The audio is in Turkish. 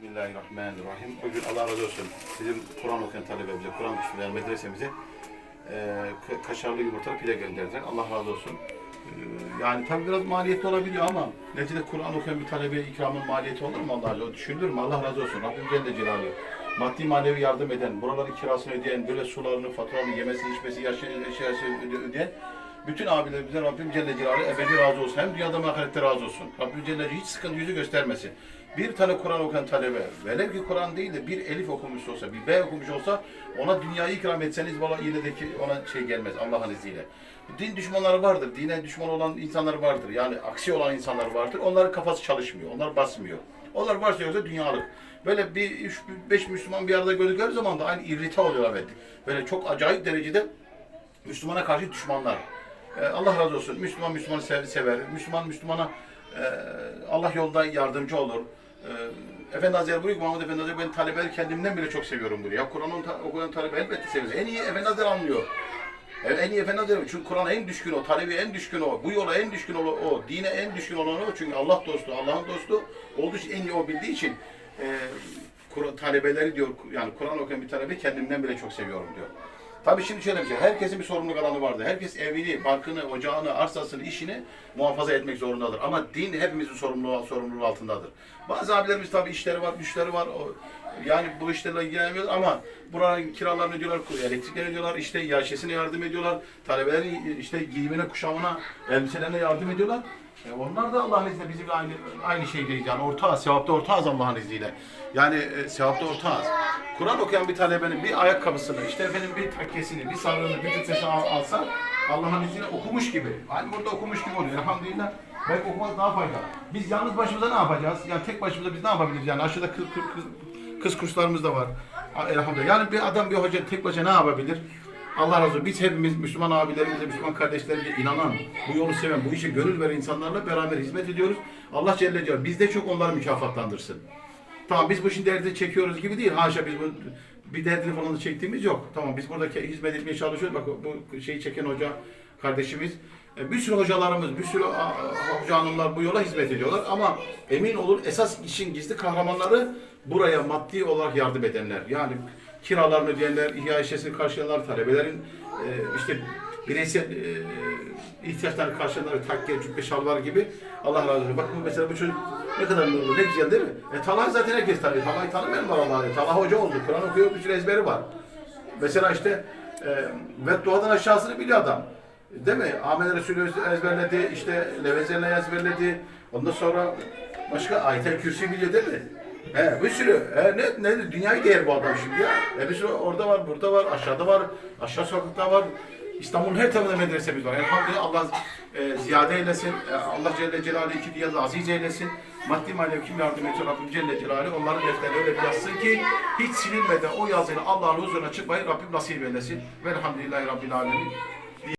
Bismillahirrahmanirrahim. Bugün Allah razı olsun bizim Kur'an okuyan talebemize, Kur'an kursuna medresemize e, ka- kaşarlı yumurtalı pide gönderdiler. Allah razı olsun. E, yani tabi biraz maliyetli olabiliyor ama neticede Kur'an okuyan bir talebeye ikramın maliyeti olur mu Allah razı olsun? Düşünülür mü? Allah razı olsun. Rabbim Celle Celaluhu. Maddi manevi yardım eden, buraların kirasını ödeyen, böyle sularını, faturalarını, yemesini, içmesi, yaşı, eşyasını öde- ödeyen bütün abilerimize Rabbim Celle Celaluhu ebedi razı olsun. Hem dünyada hem razı olsun. Rabbim Celle Celaluhu hiç sıkıntı yüzü göstermesin. Bir tane Kur'an okuyan talebe, velev ki Kur'an değil de bir elif okumuş olsa, bir B okumuş olsa ona dünyayı ikram etseniz valla yine de ki ona şey gelmez Allah'ın izniyle. Din düşmanları vardır, dine düşman olan insanlar vardır. Yani aksi olan insanlar vardır. Onların kafası çalışmıyor, onlar basmıyor. Onlar varsa yoksa dünyalık. Böyle bir üç, beş Müslüman bir arada gördükleri zaman da aynı irrite oluyorlar. Evet. Böyle çok acayip derecede Müslümana karşı düşmanlar. Ee, Allah razı olsun. Müslüman Müslümanı sev- sever. Müslüman Müslümana e, Allah yolda yardımcı olur. Ee, Efendi Hazretleri buyuruyor ki, Muhammed Efendi Hazretleri ben talebeleri kendimden bile çok seviyorum diyor. Ya Kur'an'ı okuyan talebe elbette seviyoruz. En iyi Efendi Hazretleri anlıyor. En iyi Efendi Hazretleri çünkü Kur'an'a en düşkün o, talebe en düşkün o, bu yola en düşkün olan o, dine en düşkün olan o. Çünkü Allah dostu, Allah'ın dostu olduğu için en iyi o bildiği için e, talebeleri diyor yani Kur'an okuyan bir talebe kendimden bile çok seviyorum diyor. Tabii şimdi şöyle bir şey, herkesin bir sorumluluk alanı vardır. Herkes evini, barkını, ocağını, arsasını, işini muhafaza etmek zorundadır. Ama din hepimizin sorumluluğu, sorumluluğu altındadır. Bazı abilerimiz tabii işleri var, güçleri var. O, yani bu işlerle ilgilenmiyorlar ama buranın kiralarını ödüyorlar, elektriklerini ödüyorlar, işte yaşesine yardım ediyorlar. Talebelerin işte giyimine, kuşamına, elbiselerine yardım ediyorlar. E onlar da Allah'ın izniyle bizimle aynı aynı şeydeyiz yani ortağız, sevapta ortağız Allah'ın izniyle. Yani e, sevapta ortağız. Kur'an okuyan bir talebenin bir ayakkabısını, işte efendim bir takkesini, bir sarığını, bir cübbesini al, alsa Allah'ın izniyle okumuş gibi. Hani burada okumuş gibi oluyor. Elhamdülillah. Belki okumak daha faydalı. Biz yalnız başımıza ne yapacağız? Yani tek başımıza biz ne yapabiliriz? Yani aşağıda kız, kız, kız kurslarımız da var. Elhamdülillah. Yani bir adam, bir hoca tek başına ne yapabilir? Allah razı olsun. Biz hepimiz Müslüman abilerimizle, Müslüman kardeşlerimizle inanan, bu yolu seven, bu işe gönül veren insanlarla beraber hizmet ediyoruz. Allah Celle Celaluhu biz de çok onları mükafatlandırsın. Tamam biz bu işin derdini çekiyoruz gibi değil. Haşa biz bu bir derdini falan da çektiğimiz yok. Tamam biz buradaki hizmet etmeye çalışıyoruz. Bak bu şeyi çeken hoca kardeşimiz e, bir sürü hocalarımız, bir sürü hoca hanımlar bu yola hizmet ediyorlar ama emin olun esas işin gizli kahramanları buraya maddi olarak yardım edenler. Yani kiralarını ödeyenler, ihya işçisini karşılayanlar, talebelerin e, işte bireysel e, ihtiyaçlarını karşılayanlar, takke, cübbe, şalvar gibi Allah razı olsun. Bak bu mesela bu çocuk ne kadar nurlu, ne güzel değil mi? E Talha zaten herkes tanıyor. Talha'yı tanımayan var Allah'ı. Talha hoca oldu. Kur'an okuyor, bir sürü ezberi var. Mesela işte e, ve duadan aşağısını biliyor adam. Değil mi? Ahmet Resulü ezberledi, işte Levezen'i ezberledi. Ondan sonra başka Ayet-el Kürsi biliyor değil mi? He, bir sürü. E, ne, ne, dünyayı değer bu adam şimdi ya. E, bir sürü orada var, burada var, aşağıda var, aşağı sokakta var. İstanbul'un her tarafında medresemiz var. Elhamdülillah Allah e, ziyade eylesin. E, Allah Celle Celaluhu iki diyazı aziz eylesin. Maddi manevi kim yardım ediyor Rabbim Celle Celaluhu onların defterine öyle bir yazsın ki hiç silinmeden o yazıyla Allah'ın huzuruna çıkmayı Rabbim nasip eylesin. Velhamdülillahi Rabbil Alemin.